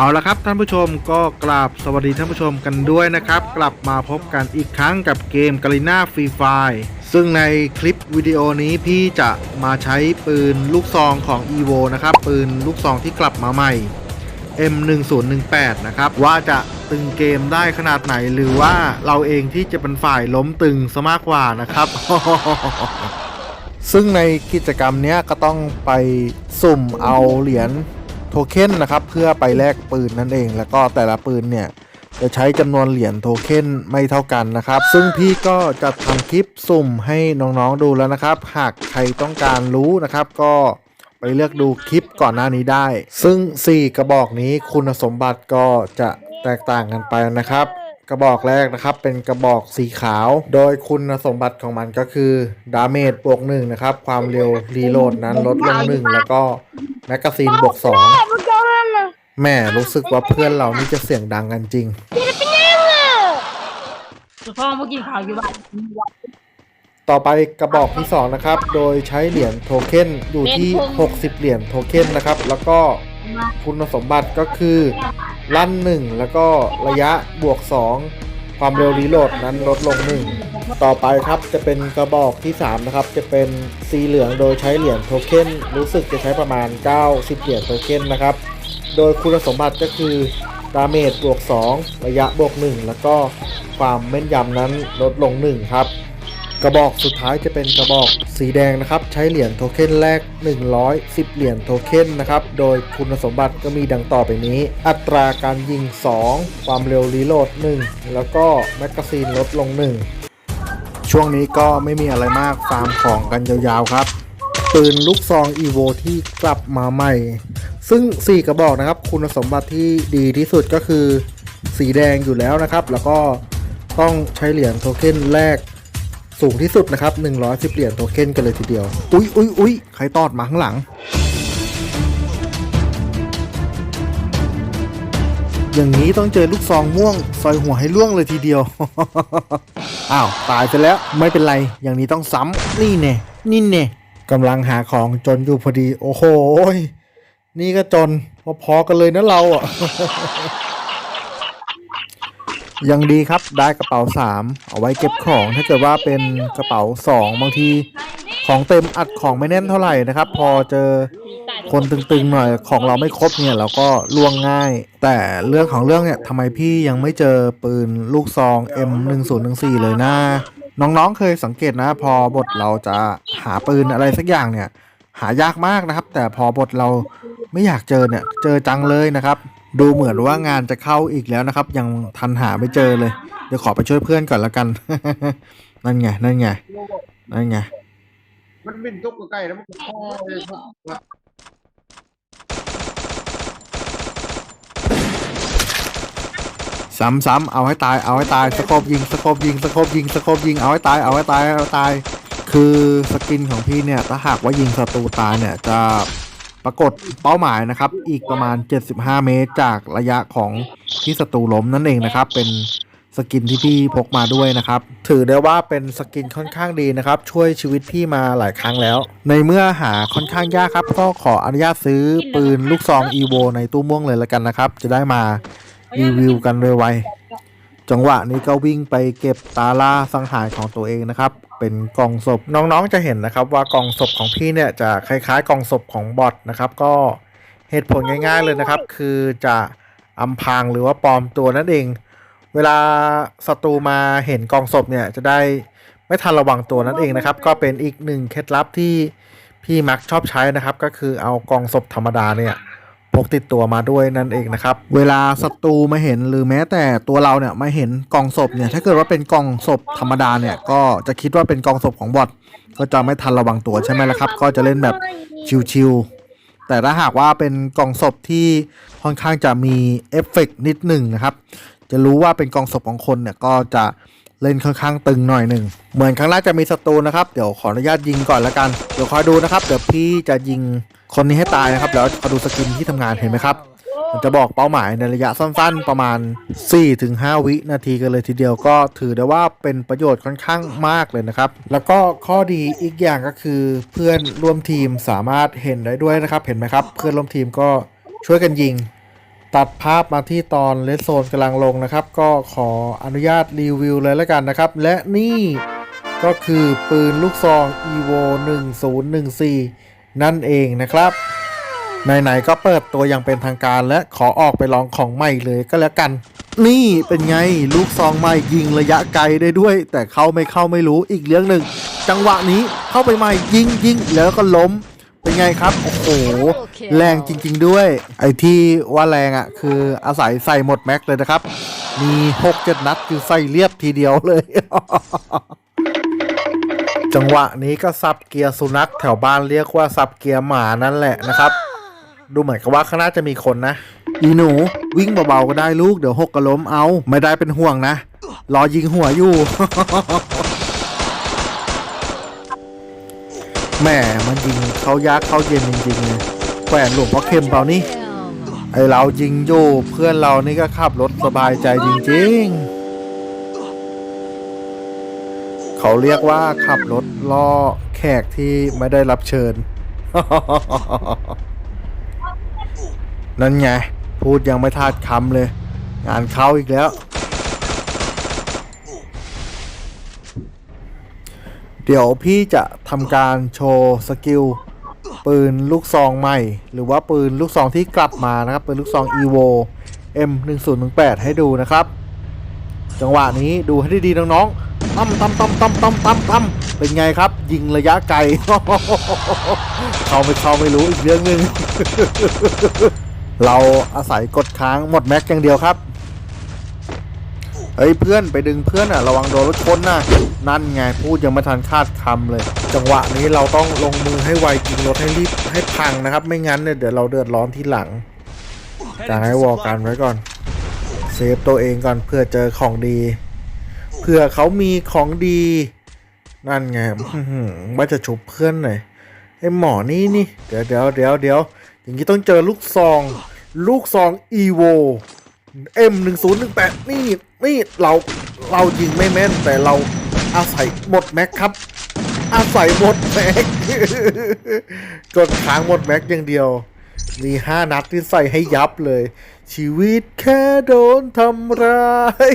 เอาละครับท่านผู้ชมก็กราบสวัสดีท่านผู้ชมกันด้วยนะครับ กลับมาพบกันอีกครั้งกับเกมกาลิน่าฟรีไฟซึ่งในคลิปวิดีโอนี้พี่จะมาใช้ปืนลูกซองของ EVO นะครับ ปืนลูกซองที่กลับมาใหม่ M1018 นะครับ ว่าจะตึงเกมได้ขนาดไหนหรือว่าเราเองที่จะเป็นฝ่ายล้มตึงซะมากกว่านะครับ ซึ่งในกิจกรรมนี้ก็ต้องไปสุ่มเอาเหรียญ โทเค็นนะครับเพื่อไปแลกปืนนั่นเอง แล้วก็แต่ละปืนเนี่ยจะใช้จำนวนเหรียญโทเค็นไม่เท่ากันนะครับ ซึ่งพี่ก็จะทำคลิปสุ่มให้น้องๆดูแล้วนะครับ หากใครต้องการรู้นะครับ ก็ไปเลือกดูคลิปก่อนหน้านี้ได้ ซึ่ง 4 กระบอกนี้คุณสมบัติก็จะแตกต่างกันไปนะครับ กระบอกแรกนะครับ เป็นกระบอกสีขาว โดยคุณสมบัติของมันก็คือดาเมจบวกหนึ่งนะครับ ความเร็วรีโหลดนั้นลดลงหนึ่งแล้วก็แมกกาซีนบวกสองแม่รู้สึกว่าเพื่อนเรานี่จะเสียงดังกันจริงพ่อเมื่อกี้ข่าวอยู่บ้านต่อไปกระบอกที่2นะครับ โดยใช้เหรียญโทเค็นอยู่ที่ 60 เหรียญโทเค็นนะครับ แล้วก็ คุณสมบัติก็คือลั่น 1 แล้วก็ระยะบวก 2 ความเร็วรีโหลดนั้นลดลง 1 ต่อไปครับจะเป็นกระบอกที่ 3 นะครับ จะเป็นสีเหลืองโดยใช้เหรียญโทเค็นรู้สึกจะใช้ประมาณ 90 เหรียญโทเค็นนะครับ โดยคุณสมบัติก็คือดาเมจบวก 2 ระยะบวก 1 แล้วก็ความแม่นยำนั้นลดลง 1 ครับ กระบอกสุดท้ายจะเป็นกระบอกสีแดงนะครับ ใช้เหรียญโทเค็นแรก 110 เหรียญโทเค็นนะครับ โดยคุณสมบัติก็มีดังต่อไปนี้ อัตราการยิง 2 ความเร็วรีโหลด 1 แล้วก็แมกกาซีนลดลง 1 ช่วงนี้ก็ไม่มีอะไรมากฟาร์มของกันยาวๆครับ ปืนลูกซอง EVO ที่กลับมาใหม่ ซึ่ง 4 กระบอกนะครับ คุณสมบัติที่ดีที่สุดก็คือสีแดงอยู่แล้วนะครับ แล้วก็ต้องใช้เหรียญโทเค็นแรก สูงที่สุดนะครับ 110 เหรียญโทเค็นกันเลยทีเดียว อุ๊ยอุ๊ยอุ๊ยใครตอดมาข้างหลัง อย่างนี้ต้องเจอลูกซองม่วง ซอยหัวให้ล่วงเลยทีเดียว อ้าว ตายไปแล้วไม่เป็นไร อย่างนี้ต้องซ้ำนี่เน่นี่เน่กำลังหาของจนอยู่พอดี โอ้โห นี่ก็จนพอๆกันเลยนะเราอะ ยังดีครับได้กระเป๋า 3 เอาไว้เก็บของ ถ้าเกิดว่าเป็นกระเป๋า 2 บางที ของเต็มอัดของไม่แน่นเท่าไหร่นะครับ พอเจอคนตึงๆหน่อยของเราไม่ครบเนี่ยเราก็ล่วงง่าย แต่เรื่องของเรื่องเนี่ยทำไมพี่ยังไม่เจอปืนลูกซอง M1014 เลยนะน้องๆเคยสังเกตนะ พอบทเราจะหาปืนอะไรสักอย่างเนี่ย หายากมากนะครับ แต่พอบทเราไม่อยากเจอเนี่ยเจอจังเลยนะครับ ดูเหมือนว่างานจะเข้าอีกแล้วนะครับ ยังทันหาไม่เจอเลย เดี๋ยวขอไปช่วยเพื่อนก่อนละกัน นั่นไง นั่นไง นั่นไง มันบินตุกใกล้แล้วมันก็พ่อเลยซ้ำๆเอาให้ตาย เอาให้ตายสโคบยิงสโคบยิงสโคบยิงสโคบยิง เอาให้ตาย เอาให้ตาย เอาให้ตาย คือสกินของพี่เนี่ย ถ้าหากว่ายิงศัตรูตายเนี่ยจะ ปรากฏเป้าหมายนะครับ อีกประมาณ 75 เมตรจากระยะของที่ศัตรูล้มนั่นเองนะครับ เป็นสกินที่พี่พกมาด้วยนะครับ ถือได้ว่าเป็นสกินค่อนข้างดีนะครับ ช่วยชีวิตพี่มาหลายครั้งแล้ว ในเมื่อหาค่อนข้างยากครับ ก็ขออนุญาตซื้อปืนลูกซอง EVO ในตู้ม่วงเลยละกันนะครับ จะได้มารีวิวกันเร็วไว จังหวะนี้ก็วิ่งไปเก็บตาล่าสังหารของตัวเองนะครับ เป็นกล่องศพน้องๆจะเห็นนะครับ ว่ากล่องศพของพี่เนี่ยจะคล้ายๆกล่องศพของบอทนะครับ ก็เหตุผลง่ายๆเลยนะครับ คือจะอำพางหรือว่าปลอมตัวนั่นเอง เวลาศัตรูมาเห็นกองศพเนี่ยจะได้ไม่ทันระวังตัวนั่นเองนะครับ ก็เป็นอีกหนึ่งเคล็ดลับที่พี่มักชอบใช้นะครับ ก็คือเอากองศพธรรมดาเนี่ย พกติดตัวมาด้วยนั่นเองนะครับ เวลาศัตรูมาเห็นหรือแม้แต่ตัวเราเนี่ยมาเห็นกองศพเนี่ยถ้าเกิดว่าเป็นกองศพธรรมดาเนี่ยก็จะคิดว่าเป็นกองศพของบอทก็จะไม่ทันระวังตัวใช่ไหมล่ะครับ ก็จะเล่นแบบชิวๆแต่ถ้าหากว่าเป็นกองศพที่ค่อนข้างจะมีเอฟเฟกต์นิดหนึ่งนะครับ จะรู้ว่าเป็นกองศพของคนเนี่ยก็จะ เล่นค่อนข้างตึงหน่อยหนึ่ง เหมือนครั้งแรกจะมีศัตรูนะครับ เดี๋ยวขออนุญาตยิงก่อนละกัน เดี๋ยวคอยดูนะครับ เดี๋ยวพี่จะยิงคนนี้ให้ตายนะครับ แล้วขอดูสกินที่ทำงานเห็นไหมครับ มันจะบอกเป้าหมายในระยะสั้นๆ ประมาณ 4-5 วินาทีกันเลยทีเดียวก็ถือได้ว่าเป็นประโยชน์ค่อนข้างมากเลยนะครับ แล้วก็ข้อดีอีกอย่างก็คือ เพื่อนร่วมทีมสามารถเห็นได้ด้วยนะครับ เห็นไหมครับ เพื่อนร่วมทีมก็ช่วยกันยิง ตัดภาพมาที่ตอนเลสโซนกำลังลงนะครับ ก็ขออนุญาตรีวิวเลยแล้วกันนะครับ และนี่ก็คือปืนลูกซอง evo 1014 นั่นเองนะครับไหนๆก็เปิดตัวอย่างเป็นทางการและขอออกไปลองของใหม่เลยก็แล้วกัน นี่เป็นไงลูกซองใหม่ยิงระยะไกลได้ด้วย แต่เข้าไม่เข้าไม่รู้อีกเรื่องหนึ่ง จังหวะนี้เข้าไปใหม่ยิงยิงแล้วก็ล้ม เป็นไงครับ โอ้โห แรงจริง ๆ ด้วย ไอ้ที่ว่าแรงอะ คืออาศัยใส่หมดแม็กเลยนะครับ มี6 7นัดคือใส่เรียบทีเดียวเลย จังหวะนี้ก็สับเกียร์สุนัขแถวบ้านเรียกว่าสับเกียร์หมานั่นแหละนะครับ ดูเหมือนกับว่าข้างหน้าจะมีคนนะ อีหนูวิ่งเบาๆก็ได้ลูกเดี๋ยวหกกระล้มเอา ไม่ได้เป็นห่วงนะ รอยิงหัวอยู่ แหม่มันยิงเขายากเข้าเย็นจริงๆเลยแขวนหลวงพ่อเข็มเปล่านี่ไอเรายิงอยู่เพื่อนเรานี่ก็ขับรถสบายใจจริงๆ เขาเรียกว่าขับรถล่อแขกที่ไม่ได้รับเชิญ นั่นไง พูดยังไม่ทาดคำเลย งานเข้าอีกแล้ว เดี๋ยวพี่จะทำการโชว์สกิลปืนลูกซองใหม่ หรือว่าปืนลูกซองที่กลับมานะครับปืนลูกซอง evo m 1 0 1 8ให้ดูนะครับ จังหวะนี้ดูให้ดีๆน้องๆตั้มตั้มตั้มตั้มตั้มตั้มตั้มเป็นไงครับ ยิงระยะไกลเขาไม่เขาไม่รู้อีกเรื่องหนึ่งเราอาศัยกดค้างหมดแม็กอย่างเดียวครับ เฮ้ยเพื่อนไปดึงเพื่อนอะระวังโดนรถชนนะนั่นไงพูดยังไม่ทันคาดคำเลย จังหวะนี้เราต้องลงมือให้ไวยิงรถให้รีบให้พังนะครับ ไม่งั้นเนี่ยเดี๋ยวเราเดือดร้อนทีหลังจะให้วอลกันไว้ก่อนเซฟตัวเองก่อนเพื่อเจอของดีเพื่อเขามีของดี นั่นไงว่าจะฉุบเพื่อนหน่อยไอ้หมอนี่นี่เดี๋ยวเดี๋ยวเดี๋ยวเดี๋ยวอย่างนี้ต้องเจอลูกซอง ลูกซอง evo M 1 0 1 8นี่นี่เราเรายิงไม่แม่นแต่เราอาศัยหมดแม็กครับ อาศัยหมดแม็กกดค้างหมดแม็กอย่างเดียว มีห้านัดที่ใส่ให้ยับเลย ชีวิตแค่โดนทำร้าย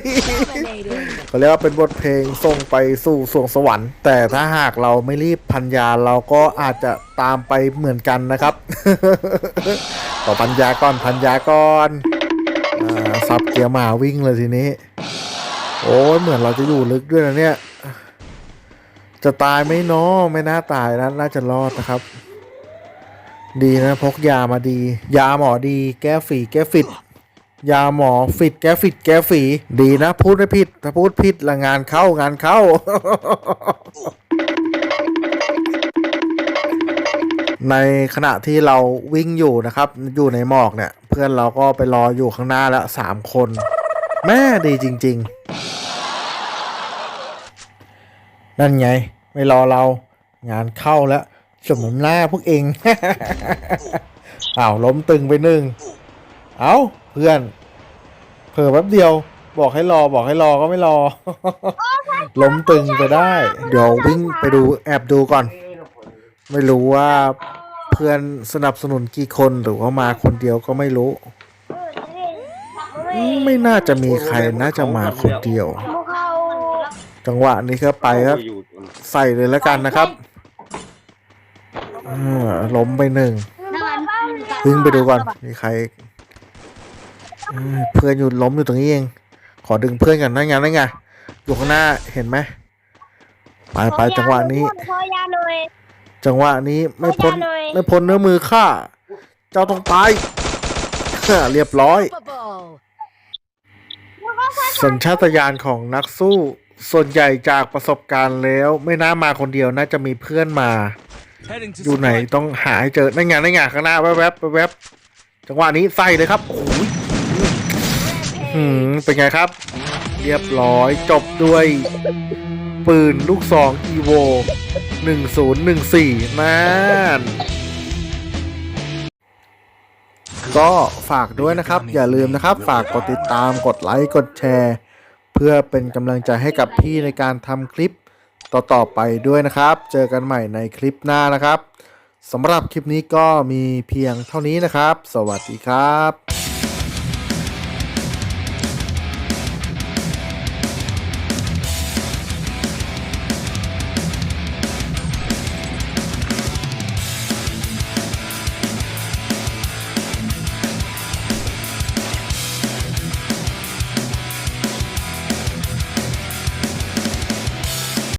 เขาเรียกว่าเป็นบทเพลงส่งไปสู่สวงสวรรค์ แต่ถ้าหากเราไม่รีบพันยาเราก็อาจจะตามไปเหมือนกันนะครับต่อพันยาก่อนพันยาก่อน อ่าสับเกียร์หมาวิ่งเลยทีนี้ โอ้ยเหมือนเราจะอยู่ลึกด้วยนะเนี่ย จะตายไหมน้อไม่น่าตายนะน่าจะรอดนะครับ ดีนะพกยามาดี ยาหมอดี แก้ฝีแก้ฟิตยาหมอฟิตแก้ฟิตแก้ฝี ดีนะ พูดไม่ผิด ถ้าพูดผิดละงานเข้างานเข้า ในขณะที่เราวิ่งอยู่นะครับ อยู่ในหมอกเนี่ย พื่อนเราก็ไปรออยู่ข้างหน้าแล้วสามคน แม่ดีจริง ๆ นั่นไง ไม่รอเรา งานเข้าแล้วสมน้ำหน้าพวกเองอ้าวล้มตึงไปหนึ่งเอาเพื่อน เผลอแป๊บเดียว บอกให้รอบอกให้รอก็ไม่รอ ล้มตึงไปได้ เดี๋ยววิ่งไปดูแอบดูก่อน ไม่รู้ว่า เพื่อนสนับสนุนกี่คนหรือว่ามาคนเดียวก็ไม่รู้ ไม่น่าจะมีใครน่าจะมาคนเดียว จังหวะนี้ก็ไปครับ ใส่เลยแล้วกันนะครับอล้มไปหนึ่งวิ่งไปดูก่อนมีใครเพื่อนอยู่ล้มอยู่ตรงนี้เอง ขอดึงเพื่อนกันนั่นไงนั่นไงอยู่ข้างหน้าเห็นไหมไปไปจังหวะนี้ จังหวะนี้ไม่พ้นขออนุญาตหน่อยไม่พ้นเนื้อมือข้าเจ้าต้องตายเรียบร้อย สัญชาตญาณของนักสู้ ส่วนใหญ่จากประสบการณ์แล้ว ไม่น่ามาคนเดียวน่าจะมีเพื่อนมา อยู่ไหนต้องหาให้เจอนั่นไงนั่นไงข้างหน้าแวบๆแวบๆจังหวะนี้ใส่เลยครับโอ้ยหืมเป็นไงครับ เรียบร้อยจบด้วย ปืนลูกซอง evo 1014นั่นก็ฝากด้วยนะครับ อย่าลืมนะครับ ฝากกดติดตามกดไลค์กดแชร์ เพื่อเป็นกำลังใจให้กับพี่ในการทำคลิปต่อๆไปด้วยนะครับ เจอกันใหม่ในคลิปหน้านะครับสำหรับคลิปนี้ก็มีเพียงเท่านี้นะครับ สวัสดีครับ